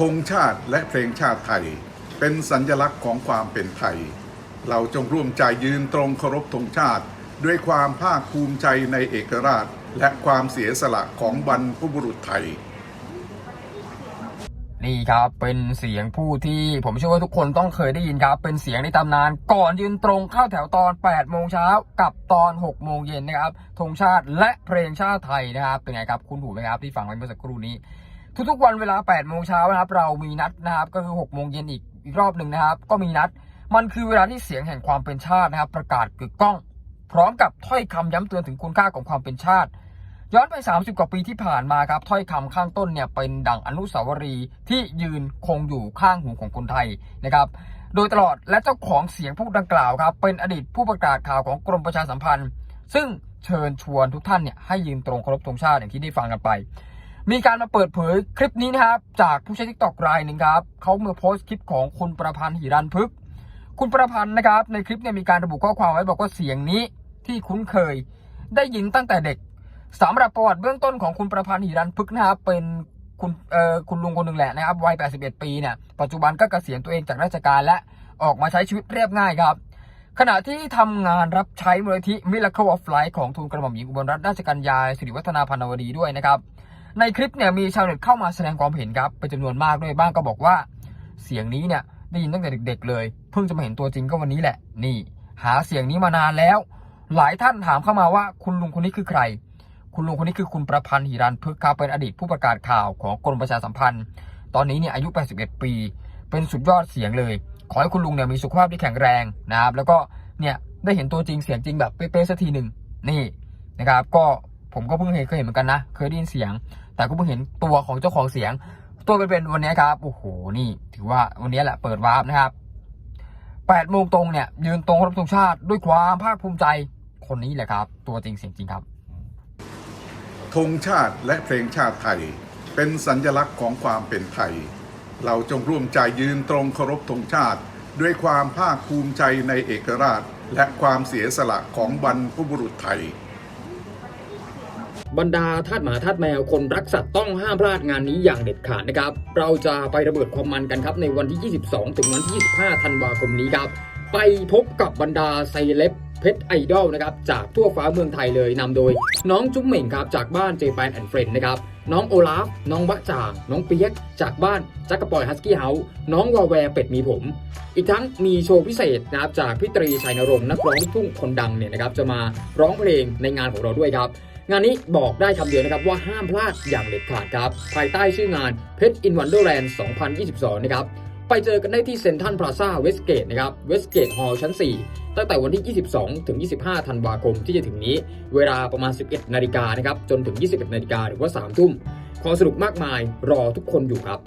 ธงชาติและเพลงชาติไทย เป็นสัญลักษณ์ของความเป็นไทย เราจงร่วมใจยืนตรงเคารพธงชาติ ด้วยความภาคภูมิใจในเอกราช และความเสียสละของบรรพบุรุษไทยนี่ครับ เป็นเสียงผู้ที่ผมเชื่อว่าทุกคนต้องเคยได้ยินครับ เป็นเสียงในตำนานก่อนยืนตรงเข้าแถวตอน 8 โมงเช้ากับตอน 6 โมงเย็นนะครับธงชาติและเพลงชาติไทยนะครับ เป็นไงครับ คุณถูกไหมครับที่ฟังไปเมื่อสักครู่นี้ ทุกๆวันเวลา8โมงเช้านะครับ เรามีนัดนะครับ ก็คือ6โมงเย็นอีกอีกรอบหนึ่งนะครับ ก็มีนัด มันคือเวลาที่เสียงแห่งความเป็นชาตินะครับ ประกาศกึกก้อง พร้อมกับถ้อยคำย้ำเตือนถึงคุณค่าของความเป็นชาติ ย้อนไป 30 กว่าปีที่ผ่านมาครับถ้อยคำข้างต้นเนี่ยเป็นดั่งอนุสาวรีย์ที่ยืนคงอยู่ข้างหูของคนไทยนะครับ โดยตลอดและเจ้าของเสียงพูดดังกล่าวครับ เป็นอดีตผู้ประกาศข่าวของกรมประชาสัมพันธ์ ซึ่งเชิญชวนทุกท่านเนี่ยให้ยืนตรงเคารพธงชาติอย่างที่ได้ฟังกันไป มีการมาเปิดเผยคลิปนี้นะครับ จากผู้ใช้ทิกตอกรายหนึ่งครับเขาเมื่อโพสต์คลิปของคุณประพันธ์หิรันพึก คุณประพันธ์นะครับ ในคลิปเนี่ยมีการระบุข้อความไว้บอกว่าเสียงนี้ที่คุ้นเคย ได้ยินตั้งแต่เด็กสำหรับประวัติเบื้องต้นของคุณประพันธ์หิรันพึกนะครับเป็นคุณเอ่อคุณลุงคนหนึ่งแหละนะครับวัย 81 ปีเนี่ยปัจจุบันก็เกษียณตัวเองจากราชการและออกมาใช้ชีวิตเรียบง่ายครับขณะที่ทำงานรับใช้มูลนิธิ Miracle of Life ของทูลกระหม่อมหญิงอุบลรัตนราชกัญญาสิริวัฒนาพันวดีด้วยนะครับ ในคลิปเนี่ยมีชาวเน็ตเข้ามาแสดงความเห็นครับเป็นจำนวนมากด้วยบ้างก็บอกว่า เสียงนี้เนี่ยได้ยินตั้งแต่เด็ก ๆ เลย เพิ่งจะมาเห็นตัวจริงก็วันนี้แหละ นี่ หาเสียงนี้มานานแล้ว หลายท่านถามเข้ามาว่าคุณลุงคนนี้คือใคร คุณลุงคนนี้คือคุณประพันธ์หิรันพึกษ์ครับเป็นอดีตผู้ประกาศข่าวของกรมประชาสัมพันธ์ ตอนนี้เนี่ยอายุ 81 ปี เป็นสุดยอดเสียงเลย ขอให้คุณลุงเนี่ยมีสุขภาพที่แข็งแรงนะครับแล้วก็เนี่ยได้เห็นตัวจริงเสียงจริงแบบเป๊ะๆสักทีหนึ่งนี่นะครับก็ ผมก็เพิ่งเห็นเคยเห็นเหมือนกันนะ เคยได้ยินเสียง แต่ก็เพิ่งเห็นตัวของเจ้าของเสียง ตัวเป็นๆวันนี้ครับ โอ้โห นี่ ถือว่าวันนี้แหละเปิดวาร์ปนะครับ8โมงตรงเนี่ย ยืนตรงเคารพธงชาติด้วยความภาคภูมิใจ คนนี้แหละครับ ตัวจริงเสียงจริงครับ ธงชาติและเพลงชาติไทย เป็นสัญลักษณ์ของความเป็นไทย เราจงร่วมใจยืนตรงเคารพธงชาติ ด้วยความภาคภูมิใจในเอกราช และความเสียสละของบรรพบุรุษไทย บรรดาทาสหมาทาสแมวคนรักสัตว์ต้องห้ามพลาดงานนี้อย่างเด็ดขาดนะครับ เราจะไประเบิดความมันกันครับในวันที่ 22 ถึงวันที่ 25 ธันวาคมนี้ครับ ไปพบกับบรรดาไซเลบเพชรไอดอลนะครับจากทั่วฟ้าเมืองไทยเลยนำโดย น้องจุ๊มเหม่งครับจากบ้านเจแปนแอนด์เฟรนด์นะครับน้องโอลาฟ น้องบะจ่างน้องเปียก จากบ้านจักรปอยฮัสกี้เฮาส์น้องวาแวร์เป็ดมีผม อีกทั้งมีโชว์พิเศษนะครับจากพี่ตรีชัยนรงค์นักร้องทุ่งคนดังเนี่ยนะครับจะมาร้องเพลงในงานของเราด้วยครับ งานนี้บอกได้คำเดียวนะครับว่าห้ามพลาดอย่างเด็ดขาดครับ ภายใต้ชื่องานเพชรอินวันเดอร์แลนด์2022 นะครับ ไปเจอกันได้ที่เซ็นทรัลพลาซ่าเวสเกตนะครับเวสเกตฮอลล์ชั้น 4 ตั้งแต่วันที่ 22 ถึง 25 ธันวาคมที่จะถึงนี้ เวลาประมาณ 11 นาฬิกานะครับ จนถึง 21 นาฬิกาหรือว่า 3 ทุ่ม ของสรุปมากมายรอทุกคนอยู่ครับ